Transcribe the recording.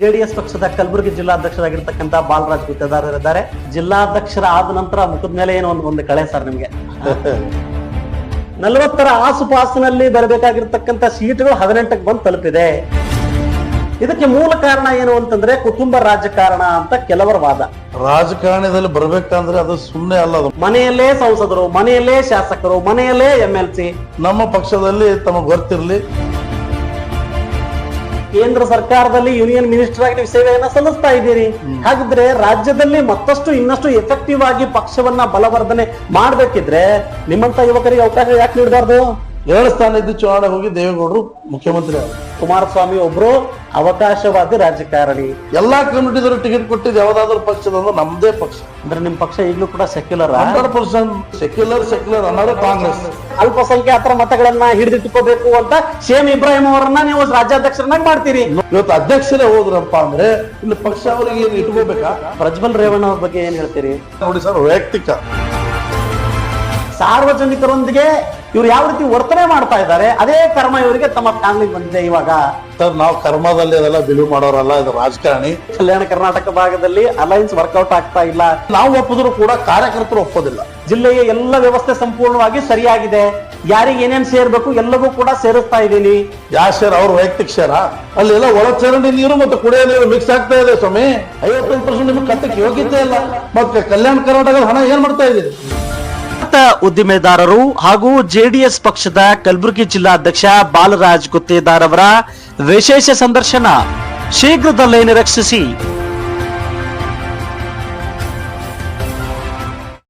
JDS ಪಕ್ಷದ ಕಲಬುರಗಿ ಜಿಲ್ಲಾಧ್ಯಕ್ಷರಾಗಿರ್ತಕ್ಕಂಥ ಬಾಲರಾಜ್ ಗುತ್ತೇದಾರ್ ಇದ್ದಾರೆ ಜಿಲ್ಲಾಧ್ಯಕ್ಷರ ಆದ ನಂತರ ಮುಖದ ಮೇಲೆ ಏನೋ ಒಂದು ಒಂದು ಕಳೆ ಸರ್ ನಿಮ್ಗೆ. ನಲವತ್ತರ ಆಸುಪಾಸಿನಲ್ಲಿ ಬರಬೇಕಾಗಿರ್ತಕ್ಕಂಥ ಸೀಟ್ಗಳು ಹದಿನೆಂಟಕ್ಕೆ ಬಂದು ತಲುಪಿದೆ. ಇದಕ್ಕೆ ಮೂಲ ಕಾರಣ ಏನು ಅಂತಂದ್ರೆ ಕುಟುಂಬ ರಾಜಕಾರಣ ಅಂತ ಕೆಲವರ ವಾದ. ರಾಜಕಾರಣದಲ್ಲಿ ಬರ್ಬೇಕಂದ್ರೆ ಅದು ಸುಮ್ಮನೆ ಅಲ್ಲ ಅದು. ಮನೆಯಲ್ಲೇ ಸಂಸದರು ಮನೆಯಲ್ಲೇ ಶಾಸಕರು ಮನೆಯಲ್ಲೇ ಎಂ ಎಲ್ ಸಿ ನಮ್ಮ ಪಕ್ಷದಲ್ಲಿ ತಮಗೆ ಗೊತ್ತಿರಲಿ ಕೇಂದ್ರ ಸರ್ಕಾರದಲ್ಲಿ ಯೂನಿಯನ್ ಮಿನಿಸ್ಟರ್ ಆಗಿ ನೀವು ಸೇವೆಯನ್ನ ಸಲ್ಲಿಸ್ತಾ ಇದ್ದೀರಿ. ಹಾಗಿದ್ರೆ ರಾಜ್ಯದಲ್ಲಿ ಮತ್ತಷ್ಟು ಇನ್ನಷ್ಟು ಎಫೆಕ್ಟಿವ್ ಆಗಿ ಪಕ್ಷವನ್ನ ಬಲವರ್ಧನೆ ಮಾಡ್ಬೇಕಿದ್ರೆ ನಿಮ್ಮಂತ ಯುವಕರಿಗೆ ಅವಕಾಶ ಯಾಕೆ ನೀಡಬಾರ್ದು? ಎರಡು ಸ್ಥಾನ ಇದ್ದು ಚುನಾವಣೆ ಹೋಗಿ ದೇವೇಗೌಡರು ಮುಖ್ಯಮಂತ್ರಿ ಆದ್ರು. ಕುಮಾರಸ್ವಾಮಿ ಒಬ್ರು ಅವಕಾಶವಾದಿ ರಾಜಕಾರಣಿ. ಎಲ್ಲಾ ಕಮ್ಯುನಿಟಿದವರು ಟಿಕೆಟ್ ಕೊಟ್ಟಿದ್ದು ಯಾವ್ದಾದ್ರು ಪಕ್ಷದಂದ್ರೆ ನಮ್ದೇ ಪಕ್ಷ. ಅಂದ್ರೆ ನಿಮ್ ಪಕ್ಷ ಈಗಲೂ ಕೂಡ secular hundred percent secular secular ಅನ್ನೋದು ಕಾಂಗ್ರೆಸ್. ಅಲ್ಪಸಂಖ್ಯಾತರ ಮತಗಳನ್ನ ಹಿಡಿದಿಟ್ಟುಕೋಬೇಕು ಅಂತ ಶೇಮ್ ಇಬ್ರಾಹಿಂ ಅವರನ್ನ ನೀವು ರಾಜ್ಯಾಧ್ಯಕ್ಷರನ್ನಾಗಿ ಮಾಡ್ತೀರಿ. ಇವತ್ತು ಅಧ್ಯಕ್ಷರೇ ಹೋದ್ರಪ್ಪ ಅಂದ್ರೆ ಇಲ್ಲಿ ಪಕ್ಷ ಅವರಿಗೆ ಏನು ಇಟ್ಕೋಬೇಕಾ? ಪ್ರಜ್ವಲ್ ರೇವಣ್ಣ ಅವ್ರ ಬಗ್ಗೆ ಏನ್ ಹೇಳ್ತೀರಿ? ನೋಡಿ ಸರ್ ವೈಯಕ್ತಿಕ. ಸಾರ್ವಜನಿಕರೊಂದಿಗೆ ಇವ್ರು ಯಾವ ರೀತಿ ವರ್ತನೆ ಮಾಡ್ತಾ ಇದ್ದಾರೆ ಅದೇ ಕರ್ಮ ಇವರಿಗೆ ತಮ್ಮ ಫ್ಯಾಮಿಲಿ ಬಂದಿದೆ ಇವಾಗ. ಸರ್ ನಾವು ಕರ್ಮದಲ್ಲಿ ಅದೆಲ್ಲ ಬಿಲೀವ್ ಮಾಡೋರಲ್ಲ ಇದು ರಾಜಕಾರಣಿ. ಕಲ್ಯಾಣ ಕರ್ನಾಟಕ ಭಾಗದಲ್ಲಿ ಅಲೈನ್ಸ್ ವರ್ಕೌಟ್ ಆಗ್ತಾ ಇಲ್ಲ. ನಾವು ಒಪ್ಪಿದ್ರು ಕೂಡ ಕಾರ್ಯಕರ್ತರು ಒಪ್ಪೋದಿಲ್ಲ. ಜಿಲ್ಲೆಯ ಎಲ್ಲ ವ್ಯವಸ್ಥೆ ಸಂಪೂರ್ಣವಾಗಿ ಸರಿಯಾಗಿದೆ. ಯಾರಿಗೆ ಏನೇನ್ ಸೇರ್ಬೇಕು ಎಲ್ಲವೂ ಕೂಡ ಸೇರಿಸ್ತಾ ಇದ್ದೀನಿ. ಯಾವ ಶೇರ್ ಅವ್ರ ವೈಯಕ್ತಿಕ ಶೇರ ಅಲ್ಲೆಲ್ಲ ಒಳ ಚರಂಡಿ ನೀರು ಮತ್ತು ಕುಡಿಯೋ ನೀರು ಮಿಕ್ಸ್ ಆಗ್ತಾ ಇದೆ ಸ್ವಾಮಿ. ಐವತ್ತೈದು ಪರ್ಸೆಂಟ್ ನಿಮ್ಗೆ ಕಟ್ಟಕ್ಕೆ ಯೋಗ್ಯತೆ ಇಲ್ಲ. ಮತ್ತೆ ಕಲ್ಯಾಣ ಕರ್ನಾಟಕದ ಹಣ ಏನ್ ಮಾಡ್ತಾ ಇದೀರಿ ಖ್ಯಾತ ಉದ್ದಿಮೆದಾರರು ಹಾಗೂ ಜೆಡಿಎಸ್ ಪಕ್ಷದ ಕಲಬುರಗಿ ಜಿಲ್ಲಾಧ್ಯಕ್ಷ ಬಾಲರಾಜ್ ಗುತ್ತೇದಾರ್ ಅವರ ವಿಶೇಷ ಸಂದರ್ಶನ ಶೀಘ್ರದಲ್ಲೇ ನಿರೀಕ್ಷಿಸಿ.